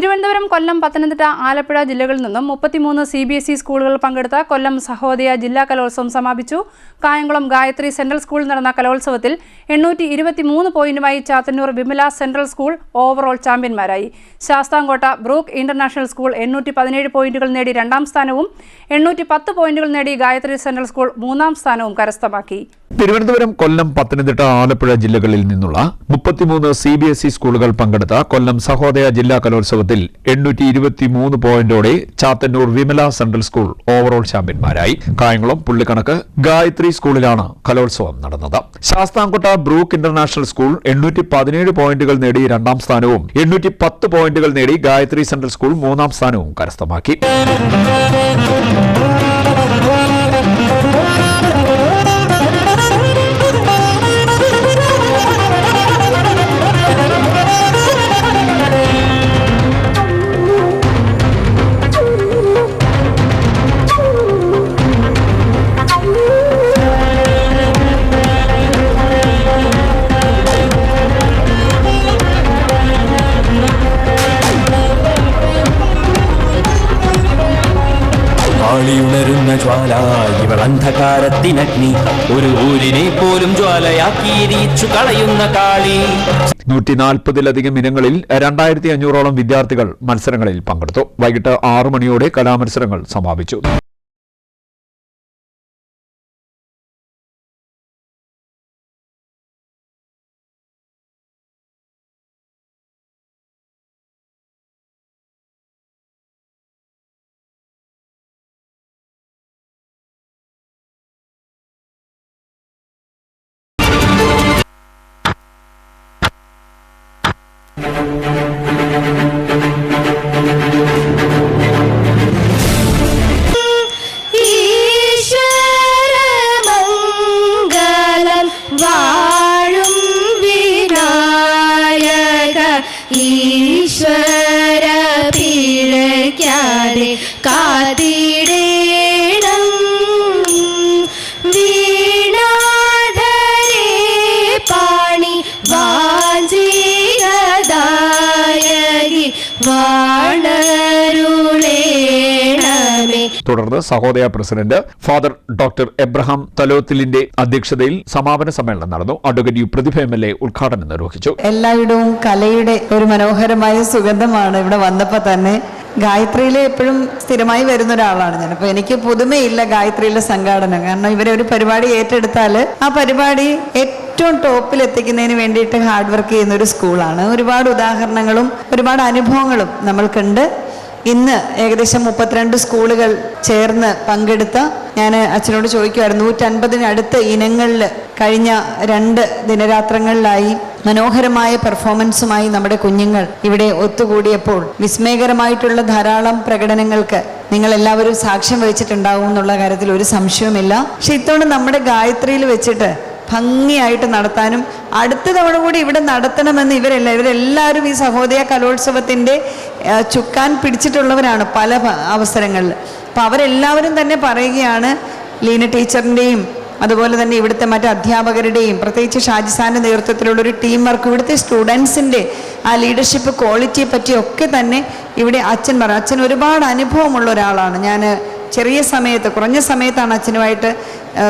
തിരുവനന്തപുരം കൊല്ലം പത്തനംതിട്ട ആലപ്പുഴ ജില്ലകളിൽ നിന്നും മുപ്പത്തിമൂന്ന് സി ബി എസ് ഇ സ്കൂളുകൾ പങ്കെടുത്ത കൊല്ലം സഹോദയ ജില്ലാ കലോത്സവം സമാപിച്ചു. കായംകുളം ഗായത്രി സെൻട്രൽ സ്കൂളിൽ നടന്ന കലോത്സവത്തിൽ എണ്ണൂറ്റി ഇരുപത്തിമൂന്ന് പോയിന്റുമായി Chathannur Vimala central school overall ചാമ്പ്യന്മാരായി. Sasthamkotta brook international school എണ്ണൂറ്റി പതിനേഴ് പോയിന്റുകൾ നേടി രണ്ടാം സ്ഥാനവും എണ്ണൂറ്റി പത്ത് പോയിന്റുകൾ നേടി ഗായത്രി സെൻട്രൽ സ്കൂൾ മൂന്നാം സ്ഥാനവും കരസ്ഥമാക്കി. തിരുവനന്തപുരം കൊല്ലം പത്തനംതിട്ട ആലപ്പുഴ ജില്ലകളിൽ നിന്നുള്ള മുപ്പത്തിമൂന്ന് സി ബി എസ് ഇ സ്കൂളുകൾ പങ്കെടുത്ത കൊല്ലം സഹോദയ ജില്ലാ കലോത്സവത്തിൽ എണ്ണൂറ്റി ഇരുപത്തി മൂന്ന് പോയിന്റോടെ Chathannoor Vimala central school overall ചാമ്പ്യന്മാരായി. Kayamkulam പുള്ളിക്കണക്ക് ഗായത്രി സ്കൂളിലാണ് കലോത്സവം നടന്നത്. ശാസ്താംകോട്ട ബ്രൂക്ക് ഇന്റർനാഷണൽ സ്കൂൾ എണ്ണൂറ്റി പതിനേഴ് പോയിന്റുകൾ നേടി രണ്ടാം സ്ഥാനവും എണ്ണൂറ്റി പത്ത് പോയിന്റുകൾ നേടി ഗായത്രി സെൻട്രൽ സ്കൂൾ മൂന്നാം സ്ഥാനവും കരസ്ഥമാക്കി. അന്ധകാരത്തിനഗ്നി ഒരു ഊരിനെ പോലും ജ്വാലയാക്കിയിരിച്ചു കളയുന്ന കാളി. നൂറ്റി നാൽപ്പതിലധികം ഇനങ്ങളിൽ രണ്ടായിരത്തി അഞ്ഞൂറോളം വിദ്യാർത്ഥികൾ മത്സരങ്ങളിൽ പങ്കെടുത്തു. വൈകിട്ട് ആറു മണിയോടെ കലാമത്സരങ്ങൾ സമാപിച്ചു. ഈശ്വര പിഴയ്ക്കാതെ കാത്തിടേണം തുടർന്ന് Sahodaya president father doctor Abraham തലോത്തിലിന്റെ അധ്യക്ഷതയിൽ സമാപന സമ്മേളനം നടന്നു. Advocate U Prathibha M L A ഉദ്ഘാടനം നിർവഹിച്ചു. എല്ലായിടവും കലയുടെ ഒരു മനോഹരമായ സുഗന്ധമാണ് ഇവിടെ വന്നപ്പോൾ തന്നെ. ഗായത്രിയിൽ എപ്പോഴും സ്ഥിരമായി വരുന്ന ഒരാളാണ് ഞാൻ. അപ്പോൾ എനിക്ക് പുതുമയില്ല ഗായത്രിയിലെ സംഘാടനം. കാരണം ഇവരെ ഒരു പരിപാടി ഏറ്റെടുത്താൽ ആ പരിപാടി ഏറ്റവും ടോപ്പിൽ എത്തിക്കുന്നതിന് വേണ്ടിയിട്ട് ഹാർഡ് വർക്ക് ചെയ്യുന്ന ഒരു സ്കൂളാണ്. ഒരുപാട് ഉദാഹരണങ്ങളും ഒരുപാട് അനുഭവങ്ങളും നമ്മൾക്കുണ്ട്. ഇന്ന് ഏകദേശം മുപ്പത്തിരണ്ട് സ്കൂളുകൾ ചേർന്ന് പങ്കെടുത്ത ഞാൻ അച്ഛനോട് ചോദിക്കുമായിരുന്നു നൂറ്റൻപതിനടുത്ത് ഇനങ്ങളിൽ കഴിഞ്ഞ രണ്ട് ദിനരാത്രങ്ങളിലായി മനോഹരമായ പെർഫോമൻസുമായി നമ്മുടെ കുഞ്ഞുങ്ങൾ ഇവിടെ ഒത്തുകൂടിയപ്പോൾ വിസ്മയകരമായിട്ടുള്ള ധാരാളം പ്രകടനങ്ങൾക്ക് നിങ്ങൾ എല്ലാവരും സാക്ഷ്യം വഹിച്ചിട്ടുണ്ടാവും എന്നുള്ള കാര്യത്തിൽ ഒരു സംശയവുമില്ല. പക്ഷെ ഇത്തവണ നമ്മുടെ ഗായത്രിയിൽ വെച്ചിട്ട് ഭംഗിയായിട്ട് നടത്താനും അടുത്ത തവണ കൂടി ഇവിടെ നടത്തണമെന്ന് ഇവരല്ല ഇവരെല്ലാവരും ഈ സഹോദയ കലോത്സവത്തിന്റെ ചുക്കാൻ പിടിച്ചിട്ടുള്ളവരാണ് പല അവസരങ്ങളിൽ. അപ്പോൾ അവരെല്ലാവരും തന്നെ പറയുകയാണ് ലീന ടീച്ചറിന്റെയും അതുപോലെ തന്നെ ഇവിടുത്തെ മറ്റ് അധ്യാപകരുടെയും പ്രത്യേകിച്ച് ഷാജിസാന്റെ നേതൃത്വത്തിലുള്ള ഒരു ടീം വർക്ക് ഇവിടുത്തെ സ്റ്റുഡൻസിന്റെ ആ ലീഡർഷിപ്പ് ക്വാളിറ്റിയെ പറ്റിയൊക്കെ തന്നെ ഇവിടെ അച്ഛൻ പറ അച്ഛൻ ഒരുപാട് അനുഭവമുള്ള ഒരാളാണ്. ഞാൻ ചെറിയ സമയത്ത് കുറഞ്ഞ സമയത്താണ് അച്ഛനുമായിട്ട്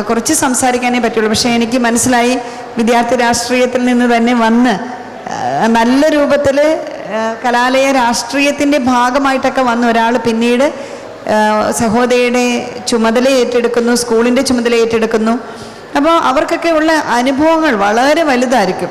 കുറച്ച് സംസാരിക്കാനേ പറ്റുള്ളൂ. പക്ഷേ എനിക്ക് മനസ്സിലായി വിദ്യാർത്ഥി രാഷ്ട്രീയത്തിൽ നിന്ന് തന്നെ വന്ന് നല്ല രൂപത്തിൽ കലാലയ രാഷ്ട്രീയത്തിന്റെ ഭാഗമായിട്ടൊക്കെ വന്ന് ഒരാൾ പിന്നീട് സഹോദരിയുടെ ചുമതല ഏറ്റെടുക്കുന്നു സ്കൂളിന്റെ ചുമതല ഏറ്റെടുക്കുന്നു. അപ്പോൾ അവർക്കൊക്കെ ഉള്ള അനുഭവങ്ങൾ വളരെ വലുതായിരിക്കും.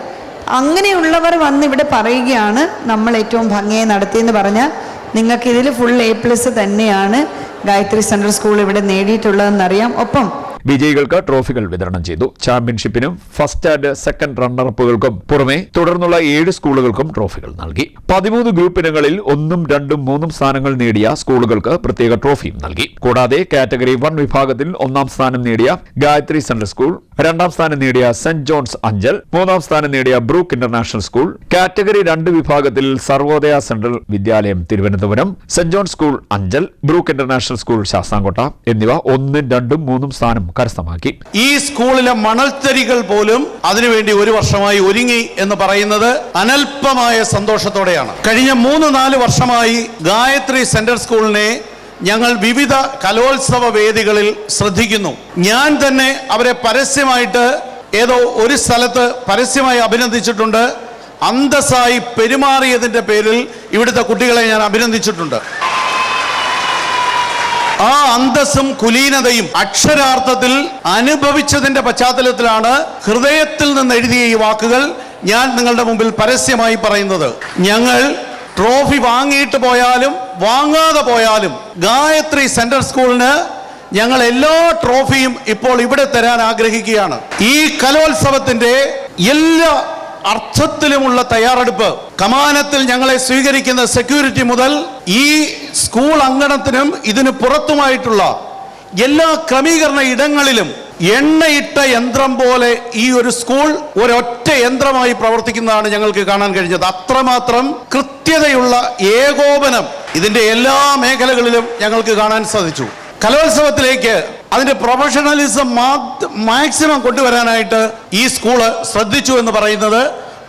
അങ്ങനെയുള്ളവർ വന്ന് ഇവിടെ പറയുകയാണ് നമ്മൾ ഏറ്റവും ഭംഗിയായി നടത്തിയെന്ന് പറഞ്ഞാൽ നിങ്ങൾക്ക് ഇതിൽ ഫുൾ എ പ്ലസ് തന്നെയാണ് ഗായത്രി സെൻട്രൽ സ്കൂൾ ഇവിടെ നേടിയിട്ടുള്ളതെന്നറിയാം. ഒപ്പം വിജയികൾക്ക് ട്രോഫികൾ വിതരണം ചെയ്തു. ചാമ്പ്യൻഷിപ്പിനും ഫസ്റ്റ് ആൻഡ് സെക്കൻഡ് റണ്ണറപ്പുകൾക്കും പുറമെ തുടർന്നുള്ള ഏഴ് സ്കൂളുകൾക്കും ട്രോഫികൾ നൽകി. പതിമൂന്ന് ഗ്രൂപ്പ് ഇനങ്ങളിൽ ഒന്നും രണ്ടും മൂന്നും സ്ഥാനങ്ങൾ നേടിയ സ്കൂളുകൾക്ക് പ്രത്യേക ട്രോഫിയും നൽകി. കൂടാതെ കാറ്റഗറി വൺ വിഭാഗത്തിൽ ഒന്നാം സ്ഥാനം നേടിയ ഗായത്രി സെൻട്രൽ സ്കൂൾ രണ്ടാം സ്ഥാനം നേടിയ സെന്റ് ജോൺസ് അഞ്ചൽ മൂന്നാം സ്ഥാനം നേടിയ ബ്രൂക്ക് ഇന്റർനാഷണൽ സ്കൂൾ കാറ്റഗറി രണ്ട് വിഭാഗത്തിൽ Sarvodaya central Vidyalayam Thiruvananthapuram saint John's school Anchal Brook international school Sasthamkotta എന്നിവ ഒന്നും രണ്ടും മൂന്നും സ്ഥാനം കരസ്ഥമാക്കി. ഈ സ്കൂളിലെ മണൽത്തരികൾ പോലും അതിനുവേണ്ടി ഒരു വർഷമായി ഒരുങ്ങി എന്ന് പറയുന്നത് അനൽപമായ സന്തോഷത്തോടെയാണ്. കഴിഞ്ഞ മൂന്ന് നാല് വർഷമായി ഗായത്രി സെൻട്രൽ സ്കൂളിനെ ഞങ്ങൾ വിവിധ കലോത്സവ വേദികളിൽ ശ്രദ്ധിക്കുന്നു. ഞാൻ തന്നെ അവരെ പരസ്യമായിട്ട് ഏതോ ഒരു സ്ഥലത്ത് പരസ്യമായി അഭിനന്ദിച്ചിട്ടുണ്ട്. അന്തസ്സായി പെരുമാറിയതിന്റെ പേരിൽ ഇവിടുത്തെ കുട്ടികളെ ഞാൻ അഭിനന്ദിച്ചിട്ടുണ്ട്. ആ അന്തസ്സും കുലീനതയും അക്ഷരാർത്ഥത്തിൽ അനുഭവിച്ചതിന്റെ പശ്ചാത്തലത്തിലാണ് ഹൃദയത്തിൽ നിന്ന് എഴുതിയ ഈ വാക്കുകൾ ഞാൻ നിങ്ങളുടെ മുമ്പിൽ പരസ്യമായി പറയുന്നത്. ഞങ്ങൾ ട്രോഫി വാങ്ങിയിട്ട് പോയാലും വാങ്ങാതെ പോയാലും ഗായത്രി സെൻട്രൽ സ്കൂളിന് ഞങ്ങൾ എല്ലാ ട്രോഫിയും ഇപ്പോൾ ഇവിടെ തരാൻ ആഗ്രഹിക്കുകയാണ്. ഈ കലോത്സവത്തിന്റെ എല്ലാ അർത്ഥത്തിലുമുള്ള തയ്യാറെടുപ്പ് കമാനത്തിൽ ഞങ്ങളെ സ്വീകരിക്കുന്ന സെക്യൂരിറ്റി മുതൽ ഈ സ്കൂൾ അങ്കണത്തിനും ഇതിന് പുറത്തുമായിട്ടുള്ള എല്ലാ ക്രമീകരണ ഇടങ്ങളിലും എണ്ണയിട്ട യന്ത്രം പോലെ ഈ ഒരു സ്കൂൾ ഒരൊറ്റ യന്ത്രമായി പ്രവർത്തിക്കുന്നതാണ് ഞങ്ങൾക്ക് കാണാൻ കഴിഞ്ഞത്. അത്രമാത്രം കൃത്യതയുള്ള ഏകോപനം ഇതിന്റെ എല്ലാ മേഖലകളിലും ഞങ്ങൾക്ക് കാണാൻ സാധിച്ചു. കലോത്സവത്തിലേക്ക് അതിന്റെ പ്രൊഫഷണലിസം മാക്സിമം കൊണ്ടുവരാനായിട്ട് ഈ സ്കൂൾ ശ്രദ്ധിച്ചു എന്ന് പറയുന്നത്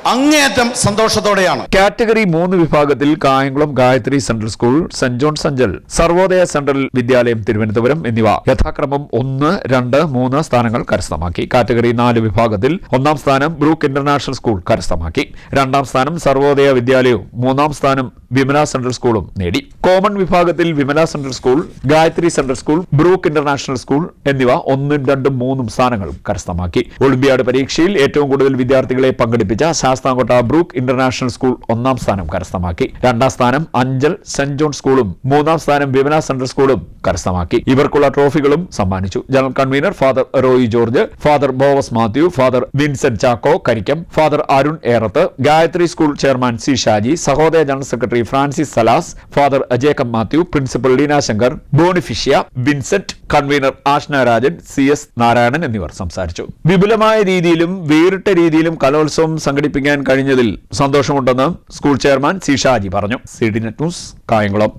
അങ്ങേയറ്റം സന്തോഷത്തോടെയാണ്. കാറ്റഗറി മൂന്ന് വിഭാഗത്തിൽ Kayamkulam Gayathri central school saint John സഞ്ചൽ Sarvodaya central Vidyalayam Thiruvananthapuram എന്നിവ യഥാക്രമം ഒന്ന് രണ്ട് മൂന്ന് സ്ഥാനങ്ങൾ കരസ്ഥമാക്കി. കാറ്റഗറി നാല് വിഭാഗത്തിൽ ഒന്നാം സ്ഥാനം ബ്രൂക്ക് ഇന്റർനാഷണൽ സ്കൂൾ കരസ്ഥമാക്കി. രണ്ടാം സ്ഥാനം സർവോദയ വിദ്യാലയവും മൂന്നാം സ്ഥാനം വിമല സെൻട്രൽ സ്കൂളും നേടി. കോമൺ വിഭാഗത്തിൽ Vimala central school Gayathri central school Brook international school എന്നിവ ഒന്നും രണ്ടും മൂന്നും സ്ഥാനങ്ങളും കരസ്ഥമാക്കി. ഒളിമ്പ്യാഡ് പരീക്ഷയിൽ ഏറ്റവും കൂടുതൽ വിദ്യാർത്ഥികളെ പങ്കെടുപ്പിച്ച ശാസ്താംകോട്ട ബ്രൂക്ക് ഇന്റർനാഷണൽ സ്കൂൾ ഒന്നാം സ്ഥാനം കരസ്ഥമാക്കി. രണ്ടാം സ്ഥാനം അഞ്ചൽ സെന്റ് ജോൺ സ്കൂളും മൂന്നാം സ്ഥാനം വിമല സെൻട്രൽ സ്കൂളും കരസ്ഥമാക്കി. ഇവർക്കുള്ള ട്രോഫികളും സമ്മാനിച്ചു. General convener father Roy George father Boaz Mathew father Vincent Chacko Karikkam father Arun Erath Gayathri school chairman C Shaji Sahodaya general secretary Francis Salas father Ajekkam Mathew principal Leena Shankar Bonifacia Vincent convener Ashna Rajan C S Narayanan എന്നിവർ സംസാരിച്ചു. വിപുലമായ രീതിയിലും വേറിട്ട രീതിയിലും കലോത്സവം സംഘടിപ്പിക്കാൻ കഴിഞ്ഞതിൽ സന്തോഷമുണ്ടെന്ന് സ്കൂൾ ചെയർമാൻ സി ഷാജി പറഞ്ഞു. C D net news Kayamkulam.